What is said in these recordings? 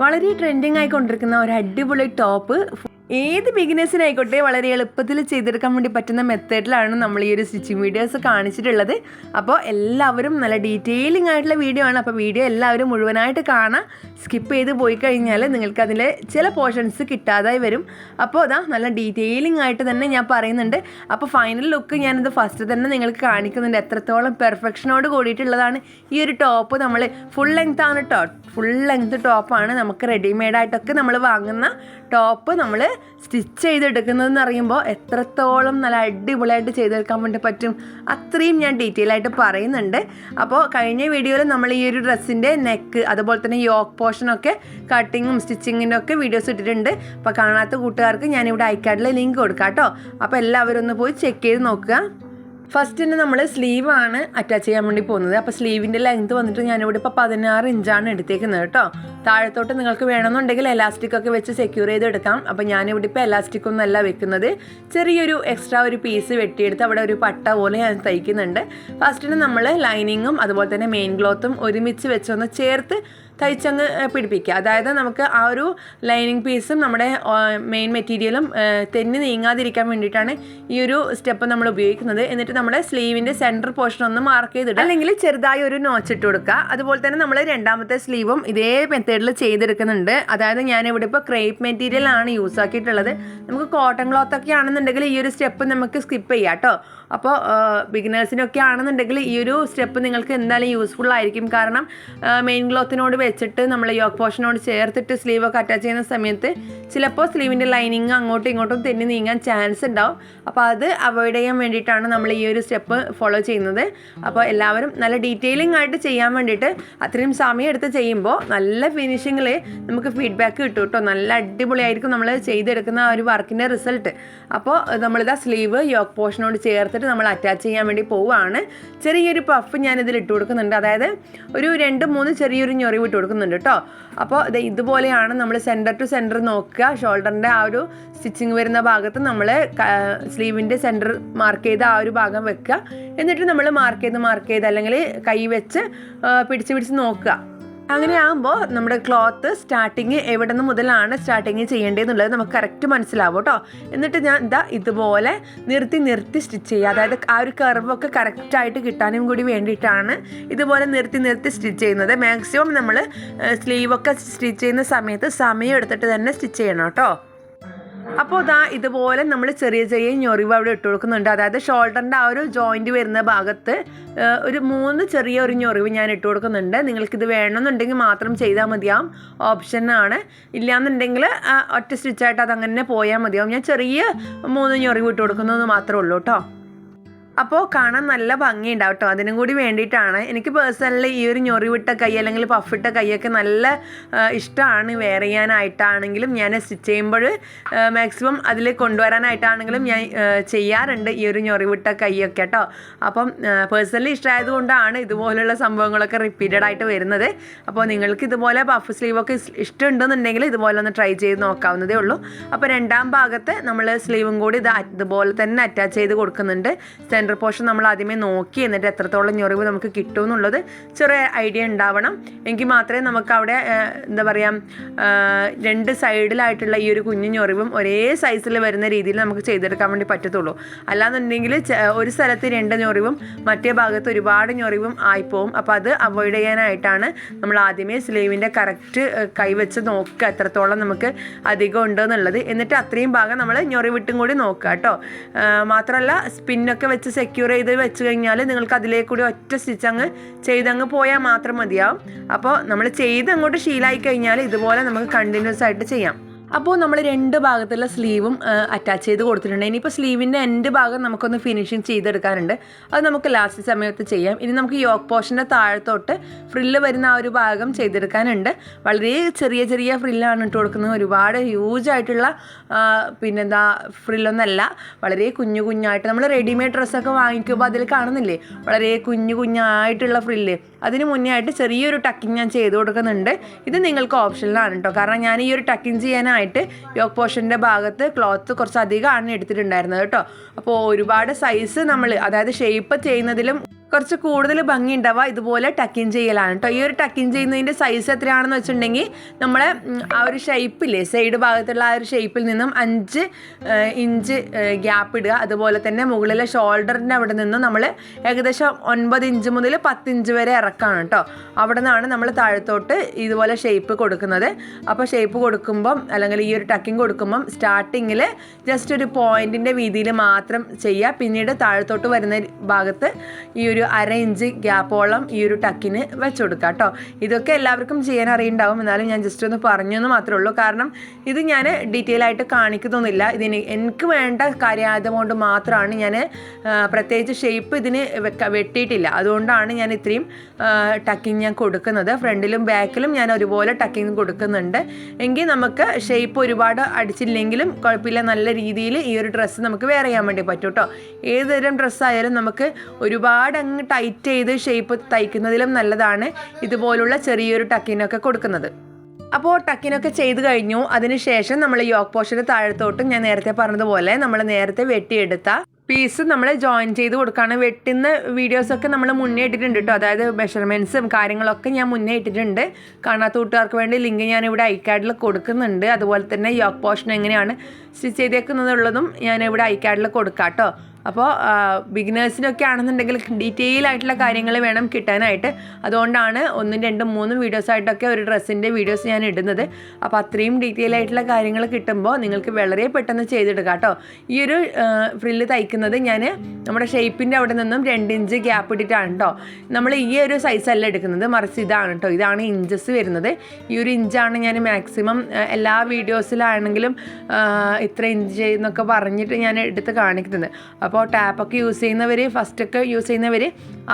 വളരെ ട്രെൻഡിങ് ആയിക്കൊണ്ടിരിക്കുന്ന ഒരു അടിപൊളി ടോപ്പ് ഏത് ബിഗിനേഴ്സിനായിക്കോട്ടെ വളരെ എളുപ്പത്തിൽ ചെയ്തെടുക്കാൻ വേണ്ടി പറ്റുന്ന മെത്തേഡിലാണ് നമ്മൾ ഈ ഒരു സ്റ്റിച്ചിങ് വീഡിയോസ് കാണിച്ചിട്ടുള്ളത്. അപ്പോൾ എല്ലാവരും നല്ല ഡീറ്റെയിലിംഗ് ആയിട്ടുള്ള വീഡിയോ ആണ്. അപ്പോൾ വീഡിയോ എല്ലാവരും മുഴുവനായിട്ട് കാണാം. സ്കിപ്പ് ചെയ്ത് പോയി കഴിഞ്ഞാൽ നിങ്ങൾക്ക് അതിലെ ചില പോർഷൻസ് കിട്ടാതായി വരും. അപ്പോൾ അതാ നല്ല ഡീറ്റെയിലിംഗ് ആയിട്ട് തന്നെ ഞാൻ പറയുന്നുണ്ട്. അപ്പോൾ ഫൈനൽ ലുക്ക് ഞാനത് ഫസ്റ്റ് തന്നെ നിങ്ങൾക്ക് കാണിക്കുന്നുണ്ട്. എത്രത്തോളം പെർഫെക്ഷനോട് കൂടിയിട്ടുള്ളതാണ് ഈ ഒരു ടോപ്പ് നമ്മൾ ഫുൾ ലെങ്ത് ആണ് ടോ ഫുൾ ലെങ്ത് ടോപ്പാണ് നമുക്ക് റെഡിമെയ്ഡായിട്ടൊക്കെ നമ്മൾ വാങ്ങുന്ന ടോപ്പ് നമ്മൾ സ്റ്റിച്ച് ചെയ്തെടുക്കുന്നതെന്ന് പറയുമ്പോൾ എത്രത്തോളം നല്ല അടിപൊളിയായിട്ട് ചെയ്തെടുക്കാൻ വേണ്ടി പറ്റും അത്രയും ഞാൻ ഡീറ്റെയിൽ ആയിട്ട് പറയുന്നുണ്ട്. അപ്പോൾ കഴിഞ്ഞ വീഡിയോയിൽ നമ്മൾ ഈ ഒരു ഡ്രസ്സിന്റെ നെക്ക് അതുപോലെ തന്നെ യോക്ക് പോർഷനൊക്കെ കട്ടിങ്ങും സ്റ്റിച്ചിങ്ങിന്റെ ഒക്കെ വീഡിയോസ് ഇട്ടിട്ടുണ്ട്. അപ്പോൾ കാണാത്ത കൂട്ടുകാർക്ക് ഞാനിവിടെ ഐക്കാഡിലെ ലിങ്ക് കൊടുക്കാം കേട്ടോ. അപ്പോൾ എല്ലാവരും ഒന്ന് പോയി ചെക്ക് ചെയ്ത് നോക്കുക. ഫസ്റ്റ് തന്നെ നമ്മൾ ആണ് അറ്റാച്ച് ചെയ്യാൻ വേണ്ടി പോകുന്നത്. അപ്പോൾ സ്ലീവിന്റെ ലെങ്ത് വന്നിട്ട് ഞാനിവിടെ ഇപ്പോൾ പതിനാറ് ഇഞ്ചാണ് എടുത്തേക്കുന്നത് കേട്ടോ. താഴത്തോട്ട് നിങ്ങൾക്ക് വേണമെന്നുണ്ടെങ്കിൽ എലാസ്റ്റിക് ഒക്കെ വെച്ച് സെക്യൂർ ചെയ്ത് എടുക്കാം അപ്പോൾ ഞാനിവിടെ ഇപ്പോൾ എലാസ്റ്റിക് ഒന്നല്ല വെക്കുന്നത്. ചെറിയൊരു എക്സ്ട്രാ ഒരു പീസ് വെട്ടിയെടുത്ത് അവിടെ ഒരു പട്ട പോലെ ഞാൻ തയ്ക്കുന്നുണ്ട്. ഫസ്റ്റിന് നമ്മൾ ലൈനിങ്ങും അതുപോലെ തന്നെ മെയിൻ ക്ലോത്തും ഒരുമിച്ച് വെച്ചൊന്ന് ചേർത്ത് തയ്ച്ചങ്ങ് പിടിപ്പിക്കുക. അതായത് നമുക്ക് ആ ഒരു ലൈനിങ് പീസും നമ്മുടെ മെയിൻ മെറ്റീരിയലും തെന്നി നീങ്ങാതിരിക്കാൻ വേണ്ടിയിട്ടാണ് ഈ ഒരു സ്റ്റെപ്പ് നമ്മൾ ഉപയോഗിക്കുന്നത്. എന്നിട്ട് നമ്മുടെ സ്ലീവിന്റെ സെന്റർ പോർഷൻ ഒന്ന് മാർക്ക് ചെയ്തിടുക. അല്ലെങ്കിൽ ചെറുതായി ഒരു നോച്ച് ഇട്ട് കൊടുക്കുക. അതുപോലെ തന്നെ നമ്മൾ രണ്ടാമത്തെ സ്ലീവും ഇതേ മെത്തേഡിൽ ചെയ്തെടുക്കുന്നുണ്ട്. അതായത് ഞാൻ ഇവിടെ ഇപ്പോൾ ക്രേപ്പ് മെറ്റീരിയലാണ് യൂസ് ആക്കിയിട്ടുള്ളത്. നമുക്ക് കോട്ടൺ ക്ലോത്ത് ഒക്കെ ആണെന്നുണ്ടെങ്കിൽ ഈ ഒരു സ്റ്റെപ്പ് നമുക്ക് സ്കിപ്പ് ചെയ്യാം കേട്ടോ അപ്പോൾ ബിഗിനേഴ്സിനൊക്കെ ആണെന്നുണ്ടെങ്കിൽ ഈ ഒരു സ്റ്റെപ്പ് നിങ്ങൾക്ക് എന്തായാലും യൂസ്ഫുൾ ആയിരിക്കും. കാരണം മെയിൻ ക്ലോത്തിനോട് വെച്ചിട്ട് നമ്മൾ യോക്ക് പോർഷനോട് ചേർത്തിട്ട് സ്ലീവ് ഒക്കെ അറ്റാച്ച് ചെയ്യുന്ന സമയത്ത് ചിലപ്പോൾ സ്ലീവിന്റെ ലൈനിങ് അങ്ങോട്ടും ഇങ്ങോട്ടും തെന്നി നീങ്ങാൻ ചാൻസ് ഉണ്ടാവും. അപ്പോൾ അത് അവോയ്ഡ് ചെയ്യാൻ വേണ്ടിയിട്ടാണ് നമ്മൾ ഈ ഒരു സ്റ്റെപ്പ് ഫോളോ ചെയ്യുന്നത്. അപ്പോൾ എല്ലാവരും നല്ല ഡീറ്റെയിലിംഗ് ആയിട്ട് ചെയ്യാൻ വേണ്ടിയിട്ട് അത്രയും സമയം എടുത്ത് ചെയ്യുമ്പോൾ നല്ല ഫിനിഷിങ്ങിൽ നമുക്ക് ഫീഡ്ബാക്ക് കിട്ടും കേട്ടോ. നല്ല അടിപൊളിയായിരിക്കും നമ്മൾ ചെയ്തെടുക്കുന്ന ആ ഒരു വർക്കിന്റെ റിസൾട്ട് അപ്പോൾ നമ്മളിതാ സ്ലീവ് യോക്ക് പോർഷനോട് ചേർത്തിട്ട് നമ്മൾ അറ്റാച്ച് ചെയ്യാൻ വേണ്ടി പോവുകയാണ്. ചെറിയൊരു പഫ് ഞാനിതിൽ ഇട്ട് കൊടുക്കുന്നുണ്ട്. അതായത് ഒരു രണ്ട് മൂന്ന് ചെറിയൊരു ഞൊറിവ് ഇട്ട് കൊടുക്കുന്നുണ്ട് കേട്ടോ അപ്പോൾ ഇത് ഇതുപോലെയാണ് നമ്മൾ സെന്റർ ടു സെന്റർ നോക്കുക. ഷോൾഡറിന്റെ ആ ഒരു സ്റ്റിച്ചിങ് വരുന്ന ഭാഗത്ത് നമ്മൾ സ്ലീവിന്റെ സെന്റർ മാർക്ക് ചെയ്ത് ആ ഒരു ഭാഗം വെക്കുക. എന്നിട്ട് നമ്മൾ മാർക്ക് ചെയ്ത് മാർക്ക് ചെയ്ത് അല്ലെങ്കിൽ കൈ വെച്ച് പിടിച്ച് പിടിച്ച് നോക്കുക. അങ്ങനെ ആകുമ്പോൾ നമ്മുടെ ക്ലോത്ത് സ്റ്റാർട്ടിങ് എവിടെ നിന്ന് മുതലാണ് സ്റ്റാർട്ടിങ് ചെയ്യേണ്ടതെന്നുള്ളത് നമുക്ക് കറക്റ്റ് മനസ്സിലാവും കേട്ടോ. എന്നിട്ട് ഞാൻ ഇതാ ഇതുപോലെ നിർത്തി നിർത്തി സ്റ്റിച്ച് ചെയ്യുക. അതായത് ആ ഒരു കർവൊക്കെ കറക്റ്റായിട്ട് കിട്ടാനും കൂടി വേണ്ടിയിട്ടാണ് ഇതുപോലെ നിർത്തി നിർത്തി സ്റ്റിച്ച് ചെയ്യുന്നത്. മാക്സിമം നമ്മൾ സ്ലീവൊക്കെ സ്റ്റിച്ച് ചെയ്യുന്ന സമയത്ത് സമയം എടുത്തിട്ട് തന്നെ സ്റ്റിച്ച് ചെയ്യണം കേട്ടോ. അപ്പോൾ ഇതാ ഇതുപോലെ നമ്മൾ ചെറിയ ചെറിയ ഞൊറിവ് അവിടെ ഇട്ട് കൊടുക്കുന്നുണ്ട്. അതായത് ഷോൾഡറിന്റെ ആ ഒരു ജോയിന്റ് വരുന്ന ഭാഗത്ത് ഒരു മൂന്ന് ചെറിയ ഒരു ഞൊറിവ് ഞാൻ ഇട്ട് കൊടുക്കുന്നുണ്ട്. നിങ്ങൾക്കിത് വേണമെന്നുണ്ടെങ്കിൽ മാത്രം ചെയ്താൽ മതിയാവും. ഓപ്ഷനാണ് ഇല്ലയെന്നുണ്ടെങ്കിൽ ഒറ്റ സ്റ്റിച്ചായിട്ട് അതങ്ങനെ പോയാൽ മതിയാവും. ഞാൻ ചെറിയ മൂന്ന് ഞൊറിവ് ഇട്ട് കൊടുക്കുന്നത് മാത്രമേ ഉള്ളൂ കേട്ടോ. അപ്പോൾ കാണാൻ നല്ല ഭംഗിയുണ്ടാവും കേട്ടോ. അതിനും കൂടി വേണ്ടിയിട്ടാണ്. എനിക്ക് പേഴ്സണലി ഈ ഒരു ഞൊറിവിട്ട കൈ അല്ലെങ്കിൽ പഫിട്ട കൈയൊക്കെ നല്ല ഇഷ്ടമാണ്. വെയർ ചെയ്യാനായിട്ടാണെങ്കിലും ഞാൻ സ്റ്റിച്ച് ചെയ്യുമ്പോൾ മാക്സിമം അതിൽ കൊണ്ടുവരാനായിട്ടാണെങ്കിലും ഞാൻ ചെയ്യാറുണ്ട് ഈ ഒരു ഞൊറിവിട്ട കൈയൊക്കെ കേട്ടോ. അപ്പം പേഴ്സണലി ഇഷ്ടമായതുകൊണ്ടാണ് ഇതുപോലുള്ള സംഭവങ്ങളൊക്കെ റിപ്പീറ്റഡ് ആയിട്ട് വരുന്നത്. അപ്പോൾ നിങ്ങൾക്ക് ഇതുപോലെ പഫ് സ്ലീവൊക്കെ ഇഷ്ടമുണ്ടെന്നുണ്ടെങ്കിൽ ഇതുപോലെ ഒന്ന് ട്രൈ ചെയ്ത് നോക്കാവുന്നതേ ഉള്ളൂ. അപ്പോൾ രണ്ടാം ഭാഗത്ത് നമ്മൾ സ്ലീവും കൂടി ഇത് ഇതുപോലെ തന്നെ അറ്റാച്ച് ചെയ്ത് കൊടുക്കുന്നുണ്ട്. സെന്റർ പോർഷൻ നമ്മൾ ആദ്യമേ നോക്കി എന്നിട്ട് എത്രത്തോളം ഞൊറിവ് നമുക്ക് കിട്ടും എന്നുള്ളത് ചെറിയ ഐഡിയ ഉണ്ടാവണം. എങ്കിൽ മാത്രമേ നമുക്ക് അവിടെ എന്താ പറയുക രണ്ട് സൈഡിലായിട്ടുള്ള ഈ ഒരു കുഞ്ഞു ഞൊറിവും ഒരേ സൈസിൽ വരുന്ന രീതിയിൽ നമുക്ക് ചെയ്തെടുക്കാൻ വേണ്ടി പറ്റത്തുള്ളൂ. അല്ലാന്നുണ്ടെങ്കിൽ ഒരു സ്ഥലത്ത് രണ്ട് ഞൊറിവും മറ്റേ ഭാഗത്ത് ഒരുപാട് ഞൊറിവും ആയിപ്പോവും. അപ്പോൾ അത് അവോയ്ഡ് ചെയ്യാനായിട്ടാണ് നമ്മൾ ആദ്യമേ സ്ലീവിന്റെ കറക്റ്റ് കൈവച്ച് നോക്കുക എത്രത്തോളം നമുക്ക് അധികം ഉണ്ടെന്നുള്ളത്. എന്നിട്ട് അത്രയും ഭാഗം നമ്മൾ ഞൊറിവിട്ടും കൂടി നോക്കുക കേട്ടോ. മാത്രമല്ല സ്പിന്നൊക്കെ വെച്ച് സെക്യൂർ ചെയ്ത് വെച്ച് കഴിഞ്ഞാൽ നിങ്ങൾക്ക് അതിലേക്ക് കൂടി ഒറ്റ സ്റ്റിച്ച് അങ്ങ് ചെയ്തങ്ങ് പോയാൽ മാത്രം മതിയാവും. അപ്പോൾ നമ്മൾ ചെയ്ത് അങ്ങോട്ട് ശീലമായി കഴിഞ്ഞാൽ ഇതുപോലെ നമുക്ക് കണ്ടിന്യൂസ് ആയിട്ട് ചെയ്യാം. അപ്പോൾ നമ്മൾ രണ്ട് ഭാഗത്തുള്ള സ്ലീവും അറ്റാച്ച് ചെയ്ത് കൊടുത്തിട്ടുണ്ട്. ഇനിയിപ്പോൾ സ്ലീവിന്റെ എൻഡ് ഭാഗം നമുക്കൊന്ന് ഫിനിഷിങ് ചെയ്തെടുക്കാനുണ്ട്. അത് നമുക്ക് ലാസ്റ്റ് സമയത്ത് ചെയ്യാം. ഇനി നമുക്ക് യോക്ക് പോർഷന്റെ താഴത്തോട്ട് ഫ്രില്ല് വരുന്ന ആ ഒരു ഭാഗം ചെയ്തെടുക്കാനുണ്ട്. വളരെ ചെറിയ ചെറിയ ഫ്രില്ലാണ് ഇട്ട് കൊടുക്കുന്നത്. ഒരുപാട് ഹ്യൂജ് ആയിട്ടുള്ള പിന്നെന്താ ഫ്രില്ലൊന്നല്ല വളരെ കുഞ്ഞു കുഞ്ഞായിട്ട് നമ്മൾ റെഡിമെയ്ഡ് ഡ്രസ്സൊക്കെ വാങ്ങിക്കുമ്പോൾ അതിൽ കാണുന്നില്ലേ? വളരെ കുഞ്ഞു കുഞ്ഞായിട്ടുള്ള ഫ്രില്ല് അതിന് മുന്നേ ആയിട്ട് ചെറിയൊരു ടക്കിങ് ഞാൻ ചെയ്ത് കൊടുക്കുന്നുണ്ട്. ഇത് നിങ്ങൾക്ക് ഓപ്ഷനിലാണ് കേട്ടോ കാരണം ഞാൻ ഈ ഒരു ടക്കിങ് ചെയ്യാനായിട്ട് യോക്ക് പോർഷന്റെ ഭാഗത്ത് ക്ലോത്ത് കുറച്ച് അധികമാണ് എടുത്തിട്ടുണ്ടായിരുന്നത് കേട്ടോ. അപ്പോൾ ഒരുപാട് സൈസ് നമ്മൾ അതായത് ഷേപ്പ് ചെയ്യുന്നതിലും കുറച്ച് കൂടുതൽ ഭംഗി ഉണ്ടാവുക ഇതുപോലെ ടക്കിൻ ചെയ്യലാണ് കേട്ടോ ഈ ഒരു ടക്കിൻ ചെയ്യുന്നതിന്റെ സൈസ് എത്രയാണെന്ന് വെച്ചിട്ടുണ്ടെങ്കിൽ നമ്മളെ ആ ഒരു ഷേപ്പില്ലേ സൈഡ് ഭാഗത്തുള്ള ആ ഒരു ഷേപ്പിൽ നിന്നും അഞ്ച് ഇഞ്ച് ഗ്യാപ്പ് ഇടുക. അതുപോലെ തന്നെ മുകളിലെ ഷോൾഡറിന്റെ അവിടെ നിന്ന് നമ്മൾ ഏകദേശം ഒൻപത് ഇഞ്ച് മുതൽ പത്ത് ഇഞ്ച് വരെ ഇറക്കാണ് കേട്ടോ അവിടെ നിന്നാണ് നമ്മൾ താഴത്തോട്ട് ഇതുപോലെ ഷേപ്പ് കൊടുക്കുന്നത്. അപ്പോൾ ഷേപ്പ് കൊടുക്കുമ്പം അല്ലെങ്കിൽ ഈ ഒരു ടക്കിങ് കൊടുക്കുമ്പം സ്റ്റാർട്ടിങ്ങിൽ ജസ്റ്റ് ഒരു പോയിന്റിന്റെ വീതിയിൽ മാത്രം ചെയ്യുക. പിന്നീട് താഴത്തോട്ട് വരുന്ന ഭാഗത്ത് ഈ ഒരു അര ഇഞ്ച് ഗ്യാപ്പോളം ഈ ഒരു ടക്കിന് വെച്ച് കൊടുക്കുക കേട്ടോ. ഇതൊക്കെ എല്ലാവർക്കും ചെയ്യാൻ അറിയുണ്ടാവും. എന്നാലും ഞാൻ ജസ്റ്റ് ഒന്ന് പറഞ്ഞു എന്ന് മാത്രമേ ഉള്ളൂ. കാരണം ഇത് ഞാൻ ഡീറ്റെയിൽ ആയിട്ട് കാണിക്കുന്നൊന്നുമില്ല. ഇതിന് എനിക്ക് വേണ്ട കാര്യമായതുകൊണ്ട് മാത്രമാണ് ഞാൻ പ്രത്യേകിച്ച് ഷേപ്പ് ഇതിന് വെട്ടിയിട്ടില്ല. അതുകൊണ്ടാണ് ഞാൻ ഇത്രയും ടക്കിങ് ഞാൻ കൊടുക്കുന്നത്. ഫ്രണ്ടിലും ബാക്കിലും ഞാൻ ഒരുപോലെ ടക്കിങ് കൊടുക്കുന്നുണ്ട്. എങ്കിൽ നമുക്ക് ഷേപ്പ് ഒരുപാട് അടിച്ചില്ലെങ്കിലും കുഴപ്പമില്ല. നല്ല രീതിയിൽ ഈ ഒരു ഡ്രസ്സ് നമുക്ക് വെയർ ചെയ്യാൻ വേണ്ടി പറ്റും കേട്ടോ. ഏതുതരം ഡ്രസ്സായാലും നമുക്ക് ഒരുപാട് അങ്ങ് ടൈറ്റ് ചെയ്ത് ഷേപ്പ് തയ്ക്കുന്നതിലും നല്ലതാണ് ഇതുപോലുള്ള ചെറിയൊരു ടക്കിനൊക്കെ കൊടുക്കുന്നത്. അപ്പോൾ ടക്കിനൊക്കെ ചെയ്ത് കഴിഞ്ഞു. അതിനുശേഷം നമ്മൾ യോക്ക് പോഷന് താഴത്തോട്ടും ഞാൻ നേരത്തെ പറഞ്ഞതുപോലെ നമ്മൾ നേരത്തെ വെട്ടിയെടുത്ത പീസ് നമ്മൾ ജോയിൻ ചെയ്ത് കൊടുക്കുകയാണ് വെട്ടുന്ന വീഡിയോസൊക്കെ നമ്മൾ മുന്നേ ഇട്ടിട്ടുണ്ട് കേട്ടോ അതായത് മെഷർമെന്റ്സും കാര്യങ്ങളൊക്കെ ഞാൻ മുന്നേ ഇട്ടിട്ടുണ്ട്. കാണാത്ത കൂട്ടുകാർക്ക് വേണ്ടി ലിങ്ക് ഞാൻ ഇവിടെ ഐക്കാർഡിൽ കൊടുക്കുന്നുണ്ട്. അതുപോലെ തന്നെ യോക്ക് പോർഷൻ എങ്ങനെയാണ് സ്റ്റിച്ച് ചെയ്തേക്കുന്നതുള്ളതും ഞാൻ ഇവിടെ ഐക്കാർഡിൽ കൊടുക്കാം കേട്ടോ അപ്പോൾ ബിഗിനേഴ്സിനൊക്കെ ആണെന്നുണ്ടെങ്കിൽ ഡീറ്റെയിൽ ആയിട്ടുള്ള കാര്യങ്ങൾ വേണം കിട്ടാനായിട്ട്. അതുകൊണ്ടാണ് ഒന്നും രണ്ടും മൂന്നും വീഡിയോസ് ആയിട്ടൊക്കെ ഒരു ഡ്രസ്സിന്റെ വീഡിയോസ് ഞാൻ ഇടുന്നത്. അപ്പോൾ അത്രയും ഡീറ്റെയിൽ ആയിട്ടുള്ള കാര്യങ്ങൾ കിട്ടുമ്പോൾ നിങ്ങൾക്ക് വളരെ പെട്ടെന്ന് ചെയ്തെടുക്കാം കേട്ടോ ഈ ഒരു ഫ്രില്ല് തയ്ക്കുന്നത് ഞാൻ നമ്മുടെ ഷേപ്പിന്റെ അവിടെ നിന്നും രണ്ട് ഇഞ്ച് ഗ്യാപ്പ് ഇട്ടിട്ടാണ് കേട്ടോ നമ്മൾ ഈ ഒരു സൈസല്ല എടുക്കുന്നത് മറിച്ച് ഇതാണ് കേട്ടോ ഇതാണ് ഇഞ്ചസ് വരുന്നത്. ഈ ഒരു ഇഞ്ചാണ് ഞാൻ മാക്സിമം എല്ലാ വീഡിയോസിലാണെങ്കിലും ഇത്ര ഇഞ്ച് എന്നൊക്കെ പറഞ്ഞിട്ട് ഞാൻ എടുത്ത് കാണിക്കുന്നത്. അപ്പോൾ ടാപ്പൊക്കെ യൂസ് ചെയ്യുന്നവർ ഫസ്റ്റൊക്കെ യൂസ് ചെയ്യുന്നവർ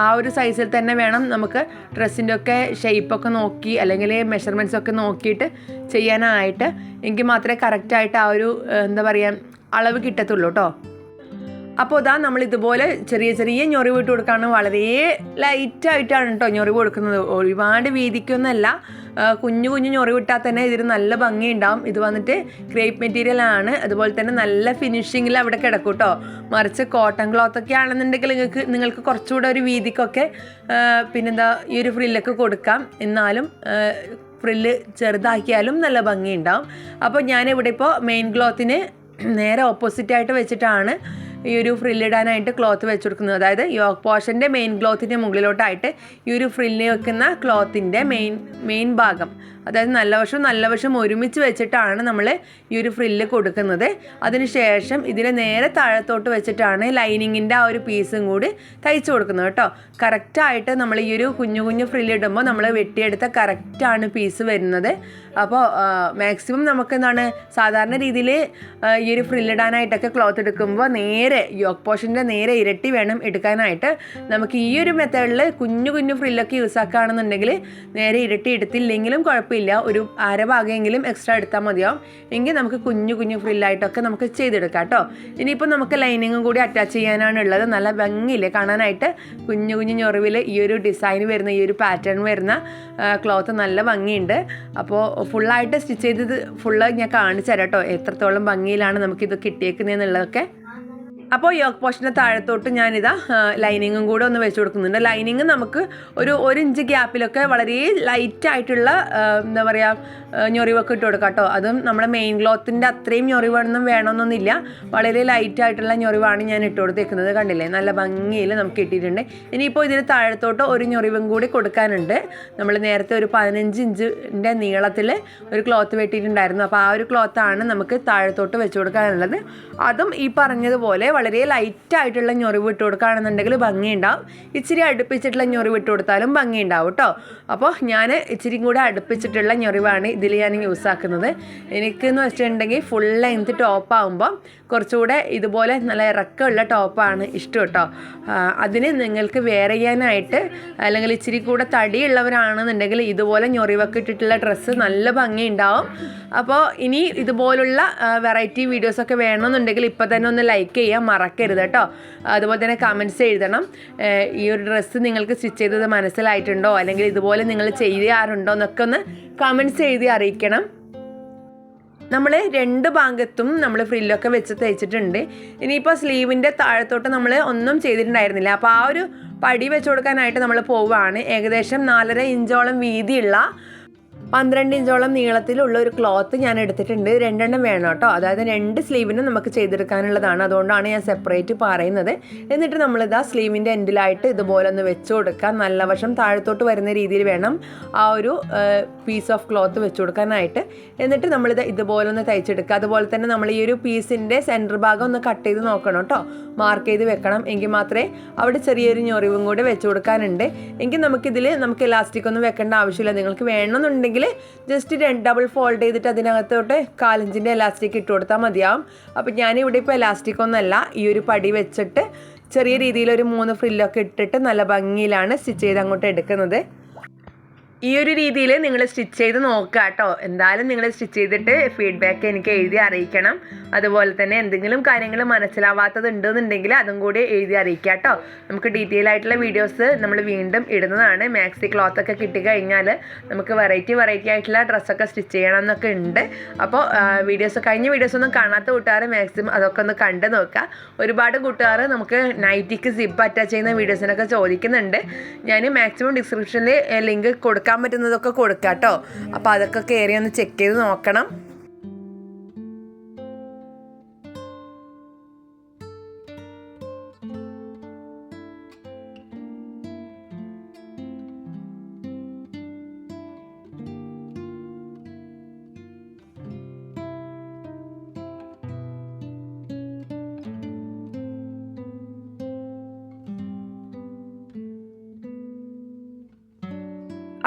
ആ ഒരു സൈസിൽ തന്നെ വേണം നമുക്ക് ഡ്രസ്സിന്റെ ഒക്കെ ഷേപ്പൊക്കെ നോക്കി അല്ലെങ്കിൽ മെഷർമെന്റ്സ് ഒക്കെ നോക്കിയിട്ട് ചെയ്യാനായിട്ട്. എങ്കിൽ മാത്രമേ കറക്റ്റായിട്ട് ആ ഒരു എന്താ പറയുക അളവ് കിട്ടത്തുള്ളൂ കേട്ടോ അപ്പോൾ ഇതാ നമ്മൾ ഇതുപോലെ ചെറിയ ചെറിയ ഞൊറിവ് ഇട്ട് കൊടുക്കുകയാണ് വളരെ ലൈറ്റായിട്ടാണ് കേട്ടോ ഞൊറിവ് കൊടുക്കുന്നത്. ഒരുപാട് വീതിക്കൊന്നല്ല. കുഞ്ഞു കുഞ്ഞു ഞൊറിവ് ഇട്ടാൽ തന്നെ ഇതിന് നല്ല ഭംഗി ഉണ്ടാവും ഇത് വന്നിട്ട് ക്രേപ്പ് മെറ്റീരിയൽ ആണ്. അതുപോലെ തന്നെ നല്ല ഫിനിഷിങ്ങിൽ അവിടെ കിടക്കും കേട്ടോ മറിച്ച് കോട്ടൺ ക്ലോത്ത് ഒക്കെ ആണെന്നുണ്ടെങ്കിൽ നിങ്ങൾക്ക് നിങ്ങൾക്ക് കുറച്ചുകൂടെ ഒരു വീതിക്കൊക്കെ പിന്നെന്താ ഈ ഒരു ഫ്രില്ലൊക്കെ കൊടുക്കാം. എന്നാലും ഫ്രില്ല് ചെറുതാക്കിയാലും നല്ല ഭംഗിയുണ്ടാവും. അപ്പോൾ ഞാനിവിടെ ഇപ്പോൾ മെയിൻ ക്ലോത്തിന് നേരെ ഓപ്പോസിറ്റായിട്ട് വെച്ചിട്ടാണ് ഈ ഒരു ഫ്രില്ലിടാനായിട്ട് ക്ലോത്ത് വെച്ച് കൊടുക്കുന്നത് അതായത് യോക്ക് പോഷന്റെ മെയിൻ ക്ലോത്തിന്റെ മുകളിലോട്ടായിട്ട് ഈ ഒരു ഫ്രില്ല് വെക്കുന്ന ക്ലോത്തിന്റെ മെയിൻ മെയിൻ ഭാഗം. അതായത് നല്ല വശവും നല്ല വശവും ഒരുമിച്ച് വെച്ചിട്ടാണ് നമ്മൾ ഈ ഒരു ഫ്രില്ല് കൊടുക്കുന്നത്. അതിനുശേഷം ഇതിനെ നേരെ താഴത്തോട്ട് വെച്ചിട്ടാണ് ലൈനിങ്ങിന്റെ ആ ഒരു പീസും കൂടി തയ്ച്ചു കൊടുക്കുന്നത് കേട്ടോ. കറക്റ്റായിട്ട് നമ്മൾ ഈ ഒരു കുഞ്ഞു കുഞ്ഞു ഫ്രില്ല് ഇടുമ്പോൾ നമ്മൾ വെട്ടിയെടുത്ത കറക്റ്റാണ് പീസ് വരുന്നത്. അപ്പോൾ മാക്സിമം നമുക്ക് എന്താണ് സാധാരണ രീതിയിൽ ഈ ഒരു ഫ്രില്ലിടാനായിട്ടൊക്കെ ക്ലോത്ത് എടുക്കുമ്പോൾ നേരെ യോക്ക് പോഷന്റെ നേരെ ഇരട്ടി വേണം എടുക്കാനായിട്ട്. നമുക്ക് ഈ ഒരു മെത്തേഡിൽ കുഞ്ഞു കുഞ്ഞു ഫ്രില്ലൊക്കെ യൂസ് ആക്കുകയാണെന്നുണ്ടെങ്കിൽ നേരെ ഇരട്ടി എടുത്തില്ലെങ്കിലും കുഴപ്പമില്ല. ഒരു അരഭാഗമെങ്കിലും എക്സ്ട്രാ എടുത്താൽ മതിയാവും. എങ്കിൽ നമുക്ക് കുഞ്ഞു കുഞ്ഞു ഫ്രില്ലായിട്ടൊക്കെ നമുക്ക് ചെയ്തെടുക്കാം കേട്ടോ. ഇനിയിപ്പോൾ നമുക്ക് ലൈനിങ്ങും കൂടി അറ്റാച്ച് ചെയ്യാനാണ് ഉള്ളത് നല്ല ഭംഗിയില്ലേ? കാണാനായിട്ട് കുഞ്ഞു കുഞ്ഞു ഞൊറിവിൽ ഈ ഒരു ഡിസൈൻ വരുന്ന ഈ ഒരു പാറ്റേൺ വരുന്ന ക്ലോത്ത് നല്ല ഭംഗിയുണ്ട്. അപ്പോൾ ഫുള്ളായിട്ട് സ്റ്റിച്ച് ചെയ്തത് ഫുള്ള് ഞാൻ കാണിച്ചു തരാം കേട്ടോ. എത്രത്തോളം ഭംഗിയിലാണ് നമുക്കിത് കിട്ടിയേക്കുന്നതെന്നുള്ളതൊക്കെ. അപ്പോൾ യോക്ക് പോഷന്റെ താഴത്തോട്ട് ഞാനിതാ ലൈനിങ്ങും കൂടെ ഒന്ന് വെച്ച് കൊടുക്കുന്നുണ്ട്. ലൈനിങ് നമുക്ക് ഒരു ഒരു ഇഞ്ച് ഗ്യാപ്പിലൊക്കെ വളരെ ലൈറ്റായിട്ടുള്ള എന്താ പറയുക ഞൊറിവൊക്കെ ഇട്ട് കൊടുക്കാം കേട്ടോ. അതും നമ്മുടെ മെയിൻ ക്ലോത്തിന്റെ അത്രയും ഞൊറിവൊന്നും വേണമെന്നൊന്നുമില്ല. വളരെ ലൈറ്റായിട്ടുള്ള ഞൊറിവാണ് ഞാൻ ഇട്ട് കൊടുത്തേക്കുന്നത് കണ്ടില്ലേ? നല്ല ഭംഗിയിൽ നമുക്ക് ഇട്ടിട്ടുണ്ട് ഇനിയിപ്പോൾ ഇതിന് താഴത്തോട്ട് ഒരു ഞൊറിവും കൂടി കൊടുക്കാനുണ്ട്. നമ്മൾ നേരത്തെ ഒരു പതിനഞ്ച് ഇഞ്ചിന്റെ നീളത്തിൽ ഒരു ക്ലോത്ത് വെട്ടിയിട്ടുണ്ടായിരുന്നു. അപ്പോൾ ആ ഒരു ക്ലോത്താണ് നമുക്ക് താഴത്തോട്ട് വെച്ച് കൊടുക്കാനുള്ളത്. അതും ഈ പറഞ്ഞതുപോലെ വളരെ ലൈറ്റ് ലൈറ്റായിട്ടുള്ള ഞൊറിവ് ഇട്ട് കൊടുക്കുകയാണെന്നുണ്ടെങ്കിൽ ഭംഗിയുണ്ടാവും. ഇച്ചിരി അടുപ്പിച്ചിട്ടുള്ള ഞൊറിവ് ഇട്ട് കൊടുത്താലും ഭംഗിയുണ്ടാവും കേട്ടോ അപ്പോൾ ഞാൻ ഇച്ചിരി കൂടെ അടുപ്പിച്ചിട്ടുള്ള ഞൊറിവാണ് ഇതിൽ ഞാൻ യൂസ് ആക്കുന്നത്. എനിക്കെന്ന് വെച്ചിട്ടുണ്ടെങ്കിൽ ഫുൾ ലെങ്ത് ടോപ്പ് ആകുമ്പോൾ കുറച്ചുകൂടെ ഇതുപോലെ നല്ല ഇറക്കമുള്ള ടോപ്പാണ് ഇഷ്ടം കേട്ടോ അതിന് നിങ്ങൾക്ക് വേറെ ചെയ്യാനായിട്ട് അല്ലെങ്കിൽ ഇച്ചിരി കൂടെ തടിയുള്ളവരാണെന്നുണ്ടെങ്കിൽ ഇതുപോലെ ഞൊറിവൊക്കെ ഇട്ടിട്ടുള്ള ഡ്രസ്സ് നല്ല ഭംഗിയുണ്ടാവും. അപ്പോൾ ഇനി ഇതുപോലുള്ള വെറൈറ്റി വീഡിയോസൊക്കെ വേണമെന്നുണ്ടെങ്കിൽ ഇപ്പോൾ തന്നെ ഒന്ന് ലൈക്ക് ചെയ്യാൻ മറക്കരുത് കേട്ടോ. അതുപോലെ തന്നെ കമന്റ്സ് എഴുതണം. ഈ ഒരു ഡ്രസ്സ് നിങ്ങൾക്ക് സ്റ്റിച്ച് ചെയ്തത് മനസ്സിലായിട്ടുണ്ടോ? അല്ലെങ്കിൽ ഇതുപോലെ നിങ്ങൾ ചെയ്യാറുണ്ടോ എന്നൊക്കെ ഒന്ന് കമന്റ്സ് എഴുതി അറിയിക്കണം. നമ്മൾ രണ്ട് ഭാഗത്തും നമ്മൾ ഫ്രില്ലൊക്കെ വെച്ച് തയ്ച്ചിട്ടുണ്ട്. ഇനിയിപ്പോൾ സ്ലീവിന്റെ താഴത്തോട്ട് നമ്മൾ ഒന്നും ചെയ്തിട്ടുണ്ടായിരുന്നില്ല. അപ്പോൾ ആ ഒരു പടി വെച്ച് കൊടുക്കാനായിട്ട് നമ്മൾ പോവുകയാണ് ഏകദേശം നാലര ഇഞ്ചോളം വീതിയുള്ള പന്ത്രണ്ട് ഇഞ്ചോളം നീളത്തിലുള്ള ഒരു ക്ലോത്ത് ഞാൻ എടുത്തിട്ടുണ്ട്. രണ്ടെണ്ണം വേണം കേട്ടോ. അതായത് രണ്ട് സ്ലീവിനും നമുക്ക് ചെയ്തെടുക്കാനുള്ളതാണ്. അതുകൊണ്ടാണ് ഞാൻ സെപ്പറേറ്റ് പറയുന്നത്. എന്നിട്ട് നമ്മളിതാ സ്ലീവിന്റെ എൻഡിലായിട്ട് ഇതുപോലെ ഒന്ന് വെച്ച് കൊടുക്കാം. നല്ല വശം താഴത്തോട്ട് വരുന്ന രീതിയിൽ വേണം ആ ഒരു പീസ് ഓഫ് ക്ലോത്ത് വെച്ച് കൊടുക്കാനായിട്ട്. എന്നിട്ട് നമ്മളിത് ഇതുപോലെ ഒന്ന് തയ്ച്ചെടുക്കുക. അതുപോലെ തന്നെ നമ്മൾ ഈ ഒരു പീസിന്റെ സെന്റർ ഭാഗം ഒന്ന് കട്ട് ചെയ്ത് നോക്കണം കേട്ടോ. മാർക്ക് ചെയ്ത് വെക്കണം. എങ്കിൽ മാത്രമേ അവിടെ ചെറിയൊരു ഞൊറിവും കൂടെ വെച്ച് കൊടുക്കാനുണ്ട്. എങ്കിൽ നമുക്കിതിൽ നമുക്ക് ഇലാസ്റ്റിക് ഒന്നും വെക്കേണ്ട ആവശ്യമില്ല. നിങ്ങൾക്ക് വേണമെന്നുണ്ടെങ്കിൽ ജസ്റ്റ് രണ്ട് ഡബിൾ ഫോൾഡ് ചെയ്തിട്ട് അതിനകത്തോട്ട് കാലഞ്ചിന്റെ എലാസ്റ്റിക് ഇട്ട് കൊടുത്താൽ മതിയാവും. അപ്പോൾ ഞാനിവിടെ ഇപ്പോൾ എലാസ്റ്റിക് ഒന്നല്ല ഈ ഒരു പടി വെച്ചിട്ട് ചെറിയ രീതിയിൽ ഒരു മൂന്ന് ഫ്രില്ലൊക്കെ ഇട്ടിട്ട് നല്ല ഭംഗിയിലാണ് സ്റ്റിച്ച് ചെയ്ത് അങ്ങോട്ട് എടുക്കുന്നത്. ഈ ഒരു രീതിയിൽ നിങ്ങൾ സ്റ്റിച്ച് ചെയ്ത് നോക്കുക കേട്ടോ എന്തായാലും നിങ്ങൾ സ്റ്റിച്ച് ചെയ്തിട്ട് ഫീഡ്ബാക്ക് എനിക്ക് എഴുതി അറിയിക്കണം. അതുപോലെ തന്നെ എന്തെങ്കിലും കാര്യങ്ങൾ മനസ്സിലാവാത്തതുണ്ടെന്നുണ്ടെങ്കിൽ അതും കൂടി എഴുതി അറിയിക്കുക കേട്ടോ നമുക്ക് ഡീറ്റെയിൽ ആയിട്ടുള്ള വീഡിയോസ് നമ്മൾ വീണ്ടും ഇടുന്നതാണ്. മാക്സി ക്ലോത്ത് ഒക്കെ കിട്ടിക്കഴിഞ്ഞാൽ നമുക്ക് വെറൈറ്റി വെറൈറ്റി ആയിട്ടുള്ള ഡ്രസ്സൊക്കെ സ്റ്റിച്ച് ചെയ്യണം എന്നൊക്കെ ഉണ്ട്. അപ്പോൾ വീഡിയോസ് കഴിഞ്ഞ വീഡിയോസ് ഒന്നും കാണാത്ത കൂട്ടുകാർ മാക്സിമം അതൊക്കെ ഒന്ന് കണ്ടു നോക്കുക ഒരുപാട് കൂട്ടുകാർ നമുക്ക് നൈറ്റിക്ക് സിപ്പ് അറ്റാച്ച് ചെയ്യുന്ന വീഡിയോസിനൊക്കെ ചോദിക്കുന്നുണ്ട്. ഞാൻ മാക്സിമം ഡിസ്ക്രിപ്ഷനിൽ ലിങ്ക് കൊടുക്കാൻ പറ്റുന്നതൊക്കെ കൊടുക്കാം കേട്ടോ അപ്പോൾ അതൊക്കെ കയറി ഒന്ന് ചെക്ക് ചെയ്ത് നോക്കണം.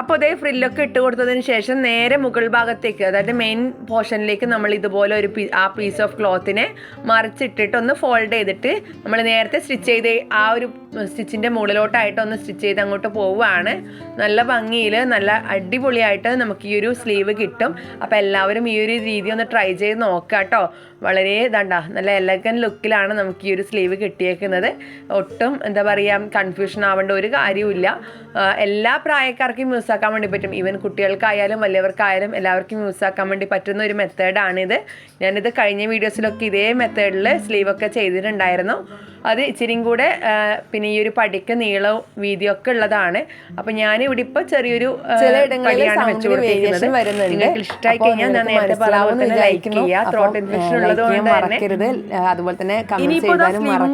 അപ്പോൾ അതേ ഫ്രില്ലൊക്കെ ഇട്ട് കൊടുത്തതിന് ശേഷം നേരെ മുകൾ ഭാഗത്തേക്ക് അതായത് മെയിൻ പോർഷനിലേക്ക് നമ്മൾ ഇതുപോലെ ഒരു പീ ആ പീസ് ഓഫ് ക്ലോത്തിനെ മറിച്ചിട്ടിട്ട് ഒന്ന് ഫോൾഡ് ചെയ്തിട്ട് നമ്മൾ നേരത്തെ സ്റ്റിച്ച് ചെയ്ത് ആ ഒരു സ്റ്റിച്ചിന്റെ മുകളിലോട്ടായിട്ട് ഒന്ന് സ്റ്റിച്ച് ചെയ്ത് അങ്ങോട്ട് പോവുകയാണ്. നല്ല ഭംഗിയിൽ നല്ല അടിപൊളിയായിട്ട് നമുക്ക് ഈ ഒരു സ്ലീവ് കിട്ടും. അപ്പോൾ എല്ലാവരും ഈ ഒരു രീതി ഒന്ന് ട്രൈ ചെയ്ത് നോക്കാം കേട്ടോ വളരെ ഇതാണ്ട നല്ല എലഗൻ ലുക്കിലാണ് നമുക്ക് ഈ ഒരു സ്ലീവ് കിട്ടിയേക്കുന്നത്. ഒട്ടും എന്താ പറയുക കൺഫ്യൂഷൻ ആവേണ്ട ഒരു കാര്യവുമില്ല. എല്ലാ പ്രായക്കാർക്കും യൂസ് ആക്കാൻ വേണ്ടി പറ്റും. ഈവൻ കുട്ടികൾക്കായാലും വലിയവർക്കായാലും എല്ലാവർക്കും യൂസ് ആക്കാൻ വേണ്ടി പറ്റുന്ന ഒരു മെത്തേഡാണിത് ഞാനിത് കഴിഞ്ഞ വീഡിയോസിലൊക്കെ ഇതേ മെത്തേഡിൽ സ്ലീവൊക്കെ ചെയ്തിട്ടുണ്ടായിരുന്നു. അത് ഇച്ചിരിയും കൂടെ പിന്നെ ഈ ഒരു പടിക്ക് നീളവും വീതിയും ഒക്കെ ഉള്ളതാണ്. അപ്പോൾ ഞാനിവിടെ ഇപ്പോൾ ചെറിയൊരു പടിയാണ് വെച്ച് കൊടുത്തിരിക്കുന്നത്. നിങ്ങൾക്ക് ഇഷ്ടമായി കഴിഞ്ഞാൽ ഞാൻ നേരത്തെ പറയാവുന്ന ലൈക്ക് ചെയ്യുക ത്രോട്ട് ഇൻഫെക്ഷൻ like ഉള്ളത് കൊണ്ട് തന്നെ. മറക്കരുത്. അതുപോലെ തന്നെ കമന്റ് ഇനിയിപ്പോ ദാ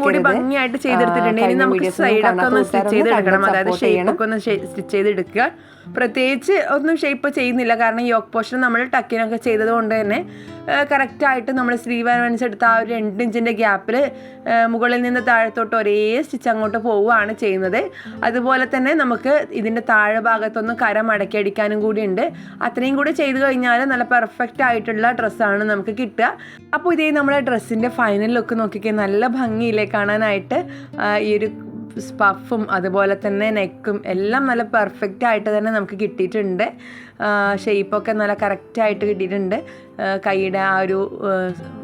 കൂടി ഭംഗിയായിട്ട് ചെയ്തെടുത്തിട്ടുണ്ട്. ഇനി നമുക്ക് സൈഡൊക്കെ ഒന്ന് സ്റ്റിച്ച് ചെയ്തെടുക്കണം. അതായത് support ഷേപ്പ് ഒക്കെ ഒന്ന് സ്റ്റിച്ച് ചെയ്തെടുക്കുക. പ്രത്യേകിച്ച് ഒന്നും ഷേപ്പ് ചെയ്യുന്നില്ല. കാരണം യോക്ക് പോർഷൻ നമ്മൾ ടക്കിനൊക്കെ ചെയ്തത് കൊണ്ട് തന്നെ കറക്റ്റായിട്ട് നമ്മൾ സ്ലീവ് അനുസരിച്ച് എടുത്ത ആ ഒരു രണ്ട് ഇഞ്ചിന്റെ ഗ്യാപ്പിൽ മുകളിൽ നിന്ന് താഴത്തോട്ട് ഒരേ സ്റ്റിച്ച് അങ്ങോട്ട് പോവുകയാണ് ചെയ്യുന്നത്. അതുപോലെ തന്നെ നമുക്ക് ഇതിന്റെ താഴെ ഭാഗത്തൊന്ന് കരം അടക്കി അടിക്കാനും കൂടി ഉണ്ട്. അത്രയും കൂടി ചെയ്ത് കഴിഞ്ഞാൽ നല്ല പെർഫെക്റ്റ് ആയിട്ടുള്ള ഡ്രസ്സാണ് നമുക്ക് കിട്ടുക. അപ്പോൾ ഇതേ നമ്മുടെ ഡ്രസ്സിന്റെ ഫൈനൽ ലുക്ക് നോക്കിക്കേ നല്ല ഭംഗിയില്ലേ കാണാനായിട്ട് ഈ ഒരു പഫും അതുപോലെ തന്നെ നെക്കും എല്ലാം നല്ല പെർഫെക്റ്റ് ആയിട്ട് തന്നെ നമുക്ക് കിട്ടിയിട്ടുണ്ട്. ഷേപ്പൊക്കെ നല്ല കറക്റ്റായിട്ട് കിട്ടിയിട്ടുണ്ട്. കൈയുടെ ആ ഒരു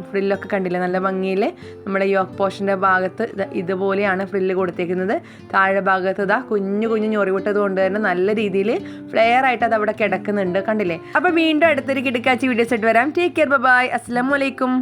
ഫ്രില്ലൊക്കെ കണ്ടില്ലേ? നല്ല ഭംഗിയിൽ നമ്മുടെ യോക്ക് പോഷന്റെ ഭാഗത്ത് ഇതുപോലെയാണ് ഫ്രില്ല് കൊടുത്തേക്കുന്നത്. താഴെ ഭാഗത്ത് ഇതാ കുഞ്ഞു കുഞ്ഞു ഞൊറിവിട്ടത് കൊണ്ട് തന്നെ നല്ല രീതിയിൽ ഫ്ലെയർ ആയിട്ട് അത് അവിടെ കിടക്കുന്നുണ്ട്. കണ്ടില്ലേ? അപ്പോൾ വീണ്ടും അടുത്തൊരു കിടക്കാച്ചി വീഡിയോസ് ആയിട്ട് വരാം. ടേക്ക് കെയർ ബൈ അസ്സാം വലൈക്കും